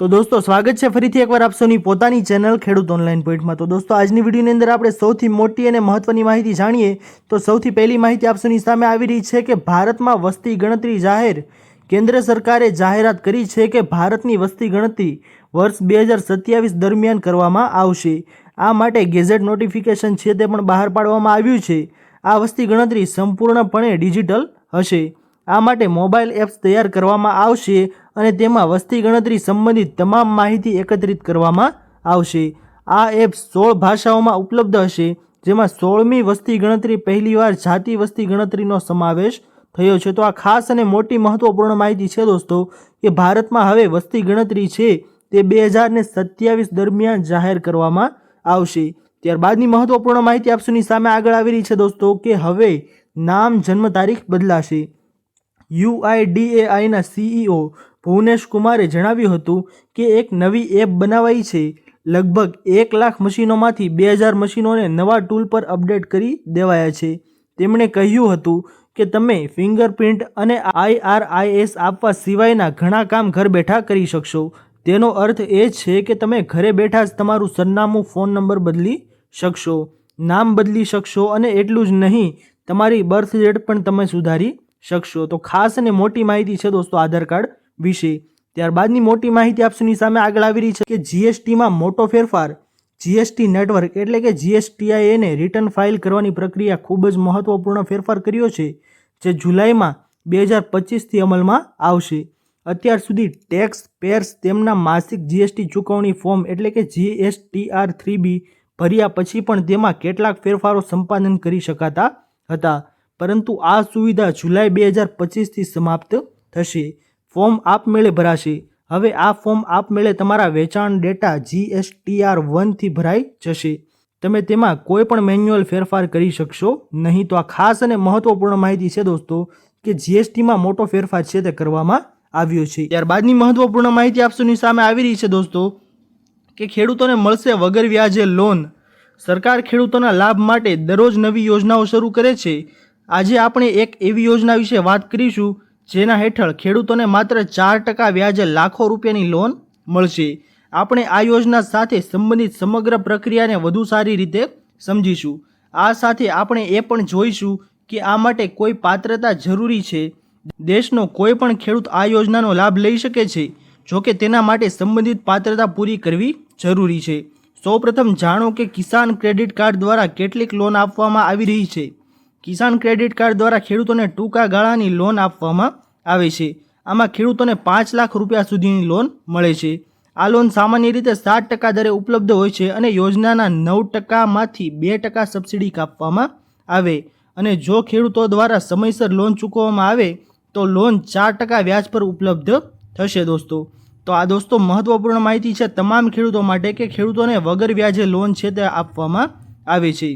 તો દોસ્તો, સ્વાગત છે ફરીથી એકવાર આપ પોતાની ચેનલ ખેડૂત ઓનલાઈન પોઈન્ટમાં. તો દોસ્તો, આજની વિડીયોની અંદર આપણે સૌથી મોટી અને મહત્વની માહિતી જાણીએ, તો સૌથી પહેલી માહિતી આપ સામે આવી રહી છે કે ભારતમાં વસ્તી ગણતરી જાહેર કેન્દ્ર સરકારે જાહેરાત કરી છે કે ભારતની વસ્તી ગણતરી વર્ષ બે હજાર સત્યાવીસ દરમિયાન કરવામાં આવશે. આ માટે ગેઝેટ નોટિફિકેશન છે તે પણ બહાર પાડવામાં આવ્યું છે. આ વસ્તી ગણતરી સંપૂર્ણપણે ડિજિટલ હશે. આ માટે મોબાઈલ એપ્સ તૈયાર કરવામાં આવશે. અને તેમાં વસ્તી ગણતરી સંબંધિત તમામ માહિતી એકત્રિત કરવામાં આવશે. આ એપ્સ સોળ ભાષાઓમાં ઉપલબ્ધ હશે, જેમાં સોળમી વસ્તી ગણતરી, પહેલીવાર જાતિ વસ્તી ગણતરીનો સમાવેશ થયો છે. તો આ ખાસ અને મોટી મહત્વપૂર્ણ માહિતી છે દોસ્તો, કે ભારતમાં હવે વસ્તી ગણતરી છે તે બે હજાર ને સત્યાવીસ દરમિયાન જાહેર કરવામાં આવશે. ત્યારબાદની મહત્વપૂર્ણ માહિતી આપ સામે આગળ આવી રહી છે દોસ્તો, કે હવે નામ જન્મ તારીખ બદલાશે. યુઆઈડીએઆઈના સીઈઓ ભુવનેશ કુમારે જણાવ્યું હતું કે એક નવી એપ બનાવાઈ છે. લગભગ એક લાખ મશીનોમાંથી બે હજાર મશીનોને નવા ટૂલ પર અપડેટ કરી દેવાયા છે. તેમણે કહ્યું હતું કે તમે ફિંગરપ્રિન્ટ અને આઈઆરઆઈએસ આપવા સિવાયના ઘણા કામ ઘર બેઠા કરી શકશો. તેનો અર્થ એ છે કે તમે ઘરે બેઠા જ તમારું સરનામું, ફોન નંબર બદલી શકશો, નામ બદલી શકશો અને એટલું જ નહીં, તમારી બર્થ ડેટ પણ તમે સુધારી શકશો. તો ખાસ અને મોટી માહિતી છે દોસ્તો આધાર કાર્ડ. વિશે. ત્યારબાદની મોટી માહિતી આપ સામે આગળ આવી રહી છે કે જીએસટીમાં મોટો ફેરફાર, જીએસટી નેટવર્ક એટલે કે જીએસટીઆઈને રિટર્ન ફાઇલ કરવાની પ્રક્રિયા ખૂબ જ મહત્વપૂર્ણ ફેરફાર કર્યો છે, જે જુલાઈમાં બે હજાર પચીસથી અમલમાં આવશે. અત્યાર સુધી ટેક્સ પેર્સ તેમના માસિક જીએસટી ચૂકવણી ફોર્મ એટલે કે જીએસટીઆર થ્રી બી ભર્યા પછી પણ તેમાં કેટલાક ફેરફારો સંપાદન કરી શકાતા હતા, પરંતુ આ સુવિધા જુલાઈ બે હજાર પચીસથી સમાપ્ત થશે. ફોર્મ આપમેળે ભરાશે. હવે આ ફોર્મ આપમેળે તમારા વેચાણ ડેટા જીએસટીઆર વનથી ભરાઈ જશે. તમે તેમાં કોઈ પણ મેન્યુઅલ ફેરફાર કરી શકશો નહીં. તો આ ખાસ અને મહત્વપૂર્ણ માહિતી છે દોસ્તો, કે જીએસટીમાં મોટો ફેરફાર છે તે કરવામાં આવ્યો છે. ત્યારબાદની મહત્વપૂર્ણ માહિતી આપસોની સામે આવી રહી છે દોસ્તો, કે ખેડૂતોને મળશે વગર વ્યાજે લોન સરકાર ખેડૂતોના લાભ માટે દરરોજ નવી યોજનાઓ શરૂ કરે છે. આજે આપણે એક એવી યોજના વિશે વાત કરીશું જેના હેઠળ ખેડૂતોને માત્ર ચાર ટકા વ્યાજે લાખો રૂપિયાની લોન મળશે. આપણે આ યોજના સાથે સંબંધિત સમગ્ર પ્રક્રિયાને વધુ સારી રીતે સમજીશું. આ સાથે આપણે એ પણ જોઈશું કે આ માટે કોઈ પાત્રતા જરૂરી છે. દેશનો કોઈ પણ ખેડૂત આ યોજનાનો લાભ લઈ શકે છે જોકે તેના માટે સંબંધિત પાત્રતા પૂરી કરવી જરૂરી છે. સૌપ્રથમ જાણો કે કિસાન ક્રેડિટ કાર્ડ દ્વારા કેટલીક લોન આપવામાં આવી રહી છે. કિસાન ક્રેડિટ કાર્ડ દ્વારા ખેડૂતોને ટૂંકા ગાળાની લોન આપવામાં આવે છે. આમાં ખેડૂતોને પાંચ લાખ રૂપિયા સુધીની લોન મળે છે. આ લોન સામાન્ય રીતે સાત ટકા દરે ઉપલબ્ધ હોય છે અને યોજનાના નવ ટકામાંથી બે ટકા સબસિડી કાપવામાં આવે. અને જો ખેડૂતો દ્વારા સમયસર લોન ચૂકવવામાં આવે, તો લોન ચાર ટકા વ્યાજ પર ઉપલબ્ધ થશે દોસ્તો. તો આ દોસ્તો મહત્વપૂર્ણ માહિતી છે તમામ ખેડૂતો માટે કે ખેડૂતોને વગર વ્યાજે લોન છે તે આપવામાં આવે છે.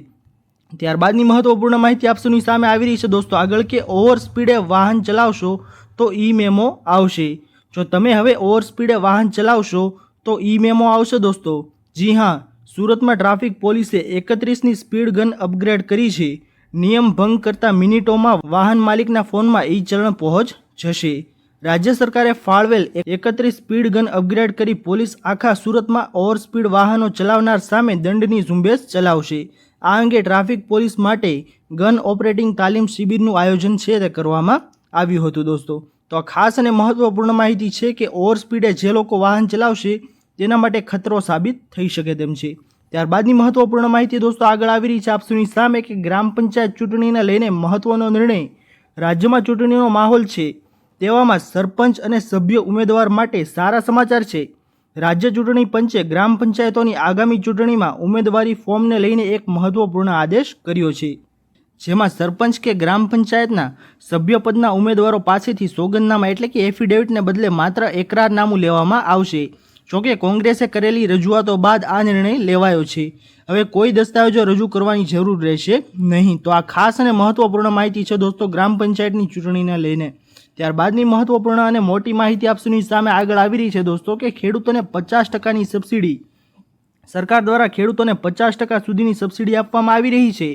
ત્યારબાદની મહત્વપૂર્ણ માહિતી આપસોની સામે આવી રહી છે. દોસ્તો, આગળ કે ઓવર સ્પીડે વાહન ચલાવશો તો ઈ મેમો આવશે. જો તમે હવે ઓવર સ્પીડે વાહન ચલાવશો તો ઈ મેમો આવશે, દોસ્તો. જી હા, સુરતમાં ટ્રાફિક પોલીસે એકત્રીસની સ્પીડ ગન અપગ્રેડ કરી છે. નિયમ ભંગ કરતા મિનિટોમાં વાહન માલિકના ફોનમાં ઈ ચલણ પહોંચ જશે. રાજ્ય સરકારે ફાળવેલ એકત્રીસ સ્પીડ ગન અપગ્રેડ કરી પોલીસ આખા સુરતમાં ઓવર સ્પીડ વાહનો ચલાવનાર સામે દંડની ઝુંબેશ ચલાવશે. આ અંગે ટ્રાફિક પોલીસ માટે ગન ઓપરેટિંગ તાલીમ શિબિરનું આયોજન છે તે કરવામાં આવ્યું હતું દોસ્તો. તો આ ખાસ અને મહત્વપૂર્ણ માહિતી છે કે ઓવર સ્પીડે જે લોકો વાહન ચલાવશે તેના માટે ખતરો સાબિત થઈ શકે તેમ છે. ત્યારબાદની મહત્વપૂર્ણ માહિતી દોસ્તો આગળ આવી રહી છે. આપસુની સામે કે ગ્રામ પંચાયત ચૂંટણીને લઈને મહત્વનો નિર્ણય રાજ્યમાં ચૂંટણીનો માહોલ છે. તેવામાં સરપંચ અને સભ્ય ઉમેદવાર માટે સારા સમાચાર છે. રાજ્ય ચૂંટણી પંચે ગ્રામ પંચાયતોની આગામી ચૂંટણીમાં ઉમેદવારી ફોર્મને લઈને એક મહત્વપૂર્ણ આદેશ કર્યો છે. જેમાં સરપંચ કે ગ્રામ પંચાયતના સભ્યપદના ઉમેદવારો પાસેથી સોગંદનામા એટલે કે એફિડેવિટને બદલે માત્ર એકરારનામું લેવામાં આવશે. જોકે કોંગ્રેસે કરેલી રજૂઆતો બાદ આ નિર્ણય લેવાયો છે. હવે કોઈ દસ્તાવેજો રજૂ કરવાની જરૂર રહેશે નહીં. તો આ ખાસ અને મહત્વપૂર્ણ માહિતી છે દોસ્તો ગ્રામ પંચાયતની ચૂંટણીને લઈને. ત્યારબાદની મહત્વપૂર્ણ અને મોટી માહિતી આપસુની સામે આગળ આવી રહી છે દોસ્તો કે ખેડૂતોને પચાસ ટકાની સબસિડી. સરકાર દ્વારા ખેડૂતોને પચાસ ટકા સુધીની સબસિડી આપવામાં આવી રહી છે.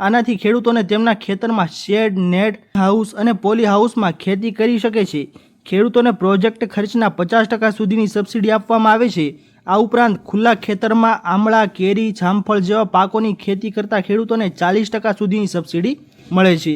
આનાથી ખેડૂતોને તેમના ખેતરમાં શેડ, નેટ, હાઉસ અને પોલી હાઉસમાં ખેતી કરી શકે છે. ખેડૂતોને પ્રોજેક્ટ ખર્ચના પચાસ ટકા સુધીની સબસિડી આપવામાં આવે છે. આ ઉપરાંત ખુલ્લા ખેતરમાં આમળા, કેરી, જામફળ જેવા પાકોની ખેતી કરતા ખેડૂતોને ચાલીસ ટકા સુધીની સબસિડી મળે છે.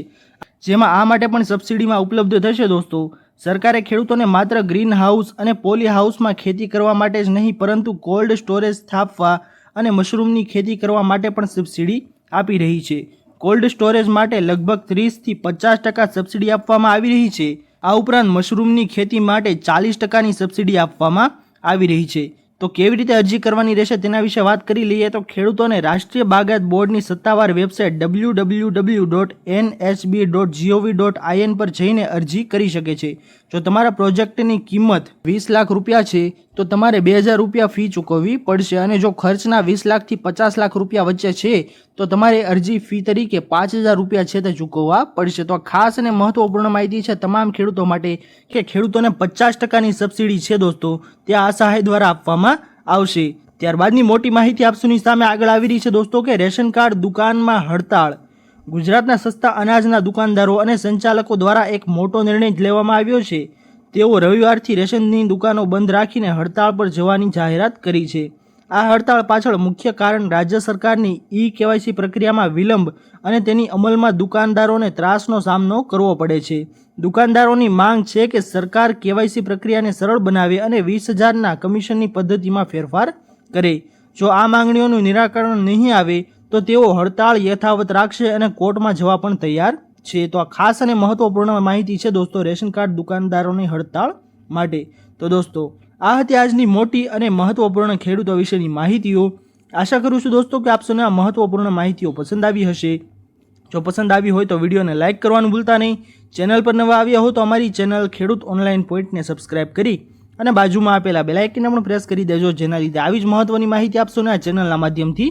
જેમાં આ માટે પણ સબસિડીમાં ઉપલબ્ધ થશે દોસ્તો. સરકારે ખેડૂતોને માત્ર ગ્રીન હાઉસ અને પોલી હાઉસમાં ખેતી કરવા માટે જ નહીં, પરંતુ કોલ્ડ સ્ટોરેજ સ્થાપવા અને મશરૂમની ખેતી કરવા માટે પણ સબસિડી આપી રહી છે. કોલ્ડ સ્ટોરેજ માટે લગભગ ત્રીસથી પચાસ ટકા સબસિડી આપવામાં આવી રહી છે. આ ઉપરાંત મશરૂમની ખેતી માટે ચાલીસ ટકાની સબસિડી આપવામાં આવી રહી છે. તો કેવી રીતે અરજી કરવાની રહેશે તેના વિશે વાત કરી લઈએ તો ખેડૂતોને રાષ્ટ્રીય બાગાયત બોર્ડની સત્તાવાર website W W W dot NHB dot GOV dot IN પર જઈને અરજી કરી શકે છે. જો તમારા પ્રોજેક્ટની કિંમત વીસ લાખ રૂપિયા છે, તો તમારે બે હજાર રૂપિયા ફી ચૂકવવી પડશે અને જો ખર્ચના વીસ લાખથી પચાસ લાખ રૂપિયા વચ્ચે છે, તો તમારે અરજી ફી તરીકે પાંચ હજાર રૂપિયા છે તે ચૂકવવા પડશે. તો આ ખાસ અને મહત્વપૂર્ણ માહિતી છે તમામ ખેડૂતો માટે કે ખેડૂતોને પચાસ ટકાની સબસિડી છે દોસ્તો, તે આ સહાય દ્વારા આપવામાં આવશે. ત્યારબાદની મોટી માહિતી આપસુની સામે આગળ આવી રહી છે દોસ્તો કે રેશન કાર્ડ દુકાનમાં હડતાળ ગુજરાતના સસ્તા અનાજના દુકાનદારો અને સંચાલકો દ્વારા એક મોટો નિર્ણય લેવામાં આવ્યો છે. તેઓ રવિવારથી રેશનની દુકાનો બંધ રાખીને હડતાળ પર જવાની જાહેરાત કરી છે. આ હડતાળ પાછળ મુખ્ય કારણ રાજ્ય સરકારની ઈ કેવાયસી પ્રક્રિયામાં વિલંબ અને તેની અમલમાં દુકાનદારોને ત્રાસનો સામનો કરવો પડે છે. દુકાનદારોની માંગ છે કે સરકાર કેવાયસી પ્રક્રિયાને સરળ બનાવે અને વીસ હજારના કમિશનની પદ્ધતિમાં ફેરફાર કરે. જો આ માંગણીઓનું નિરાકરણ નહીં આવે તો તેઓ હડતાળ યથાવત રાખશે અને કોર્ટમાં જવા પણ તૈયાર છે. તો આ ખાસ અને મહત્વપૂર્ણ માહિતી છે દોસ્તો, રેશન કાર્ડ દુકાનદારોની હડતાળ માટે. તો દોસ્તો, આ હતી આજની મોટી અને મહત્વપૂર્ણ ખેડૂતો વિશેની માહિતીઓ. આશા કરું છું દોસ્તો કે આપ સૌને આ મહત્વપૂર્ણ માહિતીઓ પસંદ આવી હશે. જો પસંદ આવી હોય તો વિડીયોને લાઇક કરવાનું ભૂલતા નહીં. ચેનલ પર નવા આવ્યા હો તો અમારી ચેનલ ખેડૂત ઓનલાઈન પોઈન્ટને સબસ્ક્રાઇબ કરી અને બાજુમાં આપેલા બેલાઇકનને પણ પ્રેસ કરી દેજો. જેના લીધે આવી જ મહત્વની માહિતી આપશોને આ ચેનલના માધ્યમથી